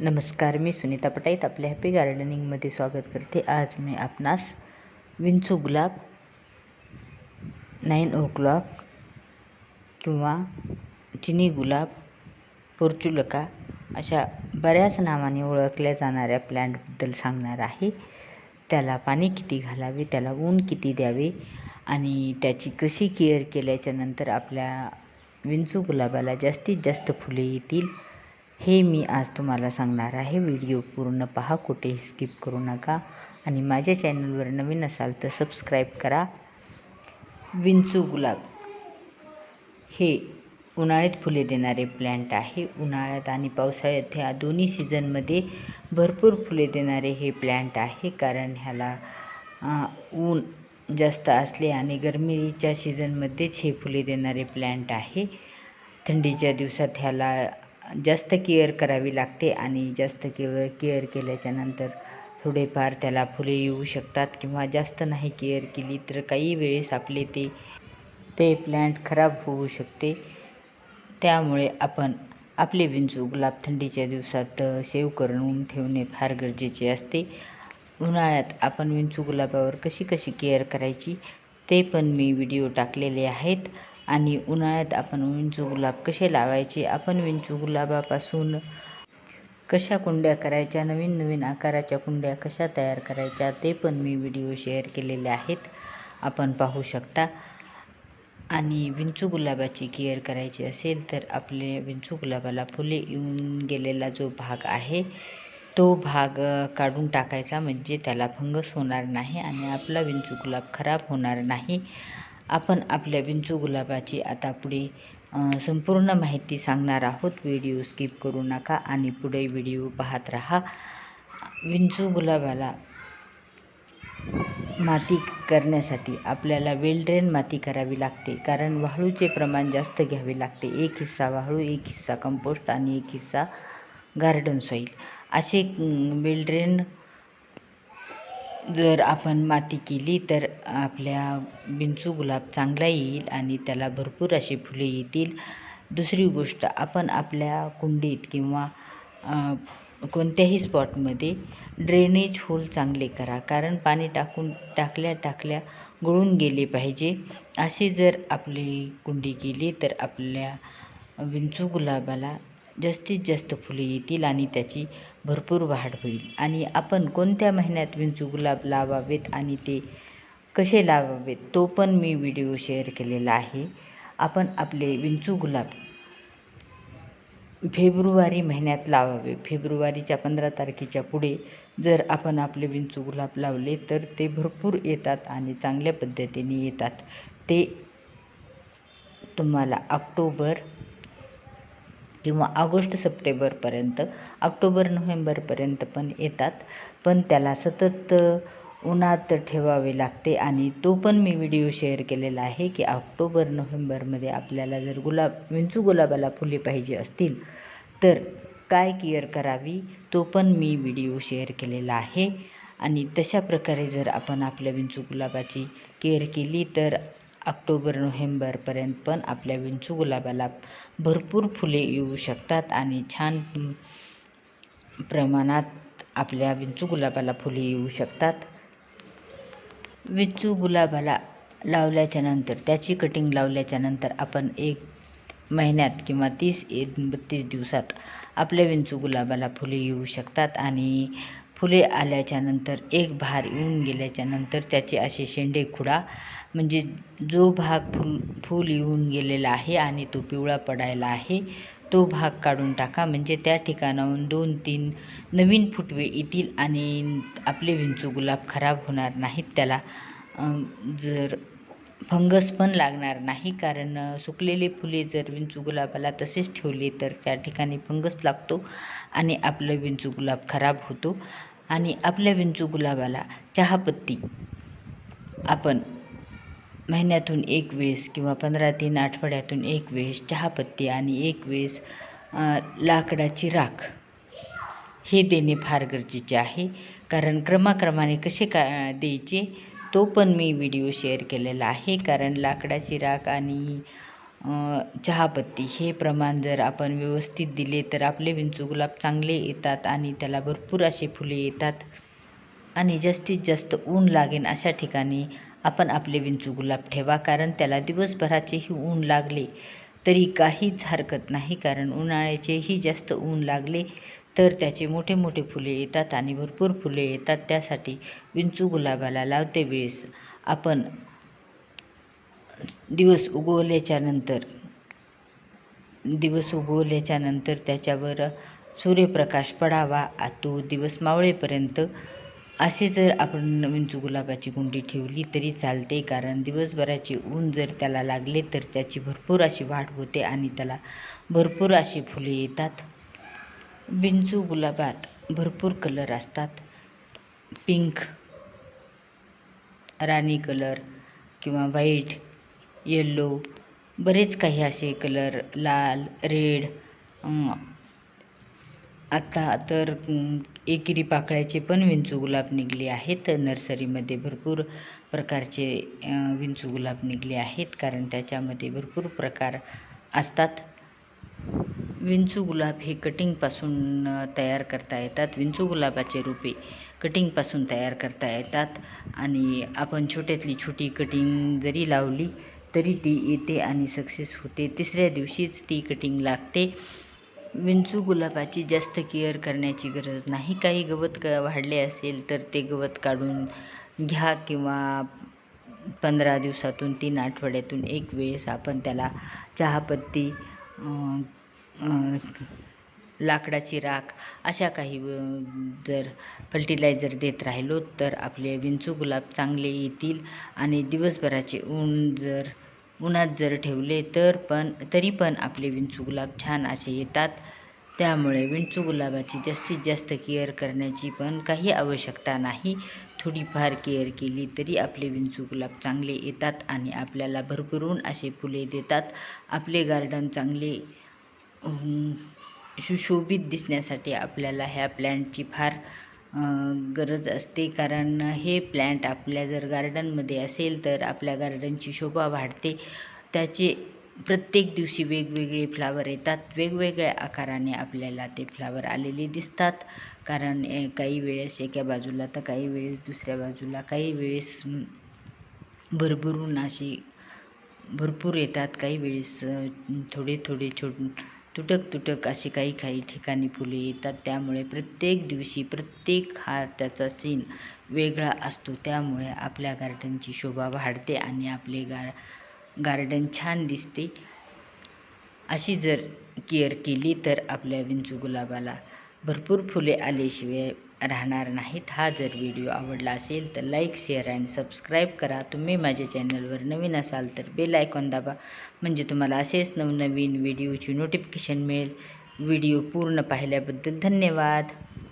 नमस्कार मी सुनीता पटाईत आपल्या हॅपी गार्डनिंगमध्ये स्वागत करते. आज मी आपणास विंचू गुलाब नाईन ओ क्लॉक किंवा चिनी गुलाब पोर्चुलका अशा बऱ्याच नावाने ओळखल्या जाणाऱ्या प्लॅन्टबद्दल सांगणार आहे. त्याला पाणी किती घालावे त्याला ऊन किती द्यावे आणि त्याची कशी केअर केल्याच्यानंतर आपल्या विंचू गुलाबाला जास्तीत जास्त फुले येतील हे मी आज तुम्हाला सांगणार आहे. व्हिडिओ पूर्ण पहा कुठेही स्किप करू नका. आणि माझ्या चॅनलवर नवीन असाल तर सबस्क्राईब करा. विंचू गुलाब. हे उन्हाळ्यात फुले देणारे प्लॅन्ट आहे. उन्हाळ्यात आणि पावसाळ्यात ह्या दोन्ही सीझनमध्ये भरपूर फुले देणारे हे प्लॅन्ट आहे. कारण ह्याला ऊन जास्त असले आणि गरमीच्या सीझनमध्येच हे फुले देणारे प्लॅन्ट आहे. थंडीच्या दिवसात ह्याला जास्त केअर करावी लागते आणि जास्त केअर केअर केल्याच्यानंतर थोडेफार त्याला फुले येऊ शकतात किंवा जास्त नाही केअर केली तर काही वेळेस आपले ते ते प्लॅन्ट खराब होऊ शकते. त्यामुळे आपण आपले विंचू गुलाब थंडीच्या दिवसात सेव करून ठेवणे फार गरजेचे असते. उन्हाळ्यात आपण विंचू गुलाबावर कशी कशी केअर करायची ते पण मी व्हिडिओ टाकलेले आहेत. आणि उन्हाळ्यात आपण विंचू गुलाब कसे लावायचे? आपण विंचू गुलाबापासून कशा कुंड्या करायच्या? नवीन नवीन आकाराच्या कुंड्या कशा तयार करायच्या? ते पण मी व्हिडिओ शेअर केलेले आहेत. आपण पाहू शकता. आणि विंचू गुलाबाची केअर करायची असेल तर आपले विंचू गुलाबाला फुले येऊन गेलेला जो भाग आहे तो भाग काढून टाकायचा. म्हणजे त्याला फंगस होणार नाही आणि आपला विंचू गुलाब खराब होणार नाही. आपण आपल्या विंचू गुलाबाची आता पुढे संपूर्ण माहिती सांगणार आहोत. व्हिडिओ स्किप करू नका आणि पुढे व्हिडिओ पाहत राहा. विंचू गुलाबाला माती करण्यासाठी आपल्याला वेल ड्रेन माती करावी लागते कारण वाळूचे प्रमाण जास्त घ्यावे लागते. एक हिस्सा वाळू एक हिस्सा कंपोस्ट आणि एक हिस्सा गार्डन सॉईल असे वेल ड्रेन जर आपण माती केली तर आपल्या विंचू गुलाब चांगला येईल आणि त्याला भरपूर अशी फुले येतील. दुसरी गोष्ट आपण आपल्या कुंडीत किंवा कोणत्याही स्पॉटमध्ये ड्रेनेज होल चांगले करा. कारण पाणी टाकून टाकल्या टाकल्या गळून गेले पाहिजे. अशी जर आपली कुंडी केली तर आपल्या विंचू गुलाबाला जास्तीत जास्त फुले येतील आणि त्याची भरपूर वाढ होईल. आणि आपण कोणत्या महिन्यात विंचू गुलाब लावावेत आणि ते कसे लावावेत तो पण मी व्हिडिओ शेअर केलेला आहे. आपण आपले विंचू गुलाब फेब्रुवारी महिन्यात लावावे. फेब्रुवारीच्या पंधरा तारखेच्या पुढे जर आपण आपले विंचू गुलाब लावले तर ते भरपूर येतात आणि चांगल्या पद्धतीने येतात. ते तुम्हाला ऑक्टोबर किंवा ऑगस्ट सप्टेंबरपर्यंत ऑक्टोबर नोव्हेंबरपर्यंत पण येतात. पण त्याला सतत उन्हात ठेवावे लागते आणि तो पण मी व्हिडिओ शेअर केलेला आहे की ऑक्टोबर नोव्हेंबरमध्ये आपल्याला जर गुलाब विंचू गुलाबाला फुले पाहिजे असतील तर काय केअर करावी तो पण मी व्हिडिओ शेअर केलेला आहे. आणि तशा प्रकारे जर आपण आपल्या विंचू गुलाबाची केअर केली तर ऑक्टोबर नोव्हेंबरपर्यंत पण आपल्या विंचू गुलाबाला भरपूर फुले येऊ शकतात आणि छान प्रमाणात आपल्या विंचू गुलाबाला फुले येऊ शकतात. विंचू गुलाबाला लावल्याच्या नंतर त्याची कटिंग लावल्याच्या नंतर आपण एक महिन्यात किंवा तीस एक बत्तीस दिवसात आपल्या विंचू गुलाबाला फुले येऊ शकतात आणि फुले आल्याच्यानंतर एक भार येऊन गेल्याच्यानंतर त्याचे असे शेंडे खुडा म्हणजे जो भाग फुल फूल येऊन गेलेला आहे आणि तो पिवळा पडायला आहे तो भाग काढून टाका. म्हणजे त्या ठिकाणाहून दोन तीन नवीन फुटवे येतील आणि आपले विंचू गुलाब खराब होणार नाहीत. त्याला जर फंगस पण लागणार नाही कारण सुकलेले फुले जर विंचू गुलाबाला तसेच ठेवले तर त्या ठिकाणी फंगस लागतो आणि आपलं विंचू गुलाब खराब होतो. आणि आपल्या विंचू गुलाबाला चहापत्ती. आपण महिन्यातून एक वेळेस किंवा पंधरा तीन आठवड्यातून एक वेळेस चहापत्ती आणि एक वेळेस लाकडाची राख. हे देणे फार गरजेचे आहे. कारण क्रमाक्रमाने कसे का द्यायचे तो पण मी व्हिडिओ शेअर केलेला आहे. कारण लाकडाची राख आणि चहापत्ती हे प्रमाण जर आपण व्यवस्थित दिले तर आपले विंचू गुलाब चांगले येतात आणि त्याला भरपूर असे फुले येतात. आणि जास्तीत जास्त ऊन लागेल अशा ठिकाणी आपण आपले विंचू गुलाब ठेवा कारण त्याला दिवसभराचेही ऊन लागले तरी काहीच हरकत नाही कारण उन्हाळ्याचेही जास्त ऊन लागले तर त्याचे मोठे मोठे फुले येतात आणि भरपूर फुले येतात. त्यासाठी विंचू गुलाबाला लावते वेळेस आपण दिवस उगवल्याच्या नंतर दिवस उगवल्याच्या नंतर त्याच्यावर सूर्यप्रकाश पडावा आ तो दिवस मावळेपर्यंत. असे जर आपण नवीन गुलाबाची कुंडी ठेवली तरी चालते कारण दिवसभराचे ऊन जर त्याला लागले तर त्याची भरपूर अशी वाढ होते आणि त्याला भरपूर अशी फुले येतात. विंचू गुलाबात भरपूर कलर असतात. पिंक राणी कलर किंवा व्हाईट येल्लो बरेच काही असे कलर लाल रेड आता तर एकिरी एकेरी पाकळ्याचे पण विंचू गुलाब निघले आहेत. नर्सरीमध्ये भरपूर प्रकारचे विंचू गुलाब निघले आहेत कारण त्याच्यामध्ये भरपूर प्रकार असतात. विंचू गुलाब हे कटिंगपासून तयार करता येतात. विंचू गुलाबाचे रोपे कटिंगपासून तयार करता येतात. आणि आपण छोट्यातली छोटी कटिंग जरी लावली तरी ती येते आणि सक्सेस होते. तिसऱ्या दिवशीच ती कटिंग लागते. विंचू गुलाबाची जास्त केअर करण्याची गरज नाही. काही गवत क वाढले असेल तर ते गवत काढून घ्या किंवा पंधरा दिवसातून तीन आठवड्यातून एक वेळेस आपण त्याला चहापत्ती लाकडाची राख अशा काही जर फर्टिलायझर देत राहिलो तर आपले विंचू गुलाब चांगले येतील आणि दिवसभराचे ऊन जर उन्हात जर ठेवले तर पण तरी पण आपले विंचू गुलाब छान असे येतात. त्यामुळे विंचू गुलाबाची जास्तीत जास्त केअर करण्याची पण काही आवश्यकता नाही. थोडीफार केअर केली तरी आपले विंचू गुलाब चांगले येतात आणि आपल्याला भरभरून असे फुले देतात. आपले गार्डन चांगले सुशोभित दिसण्यासाठी आपल्याला ह्या प्लॅन्टची फार गरज असते. कारण हे प्लॅन्ट आपल्या जर गार्डनमध्ये असेल तर आपल्या गार्डनची शोभा वाढते. त्याचे प्रत्येक दिवशी वेगवेगळे फ्लावर येतात. वेगवेगळ्या आकाराने आपल्याला ते फ्लावर आलेले दिसतात. कारण ए- काही वेळेस एका बाजूला तर काही वेळेस दुसऱ्या बाजूला काही वेळेस भरभरून अशी भरपूर येतात. काही वेळेस थोडे थोडे छोट तुटक तुटक असे काही काही ठिकाणी फुले येतात. त्यामुळे प्रत्येक दिवशी प्रत्येक हा त्याचा सीन वेगळा असतो. त्यामुळे आपल्या गार्डनची शोभा वाढते आणि आपले गार गार्डन छान दिसते. अशी जर केअर केली तर आपल्या विंचू गुलाबाला भरपूर फुले आल्याशिवाय राहणार नाहीत. हा जर व्हिडिओ आवडला असेल तर लाईक शेअर आणि सबस्क्राईब करा. तुम्ही माझ्या चॅनलवर नवीन असाल तर बेल आयकॉन दाबा. म्हणजे तुम्हाला असेच नवनवीन व्हिडिओची नोटिफिकेशन मिळेल. व्हिडिओ पूर्ण पाहिल्याबद्दल धन्यवाद.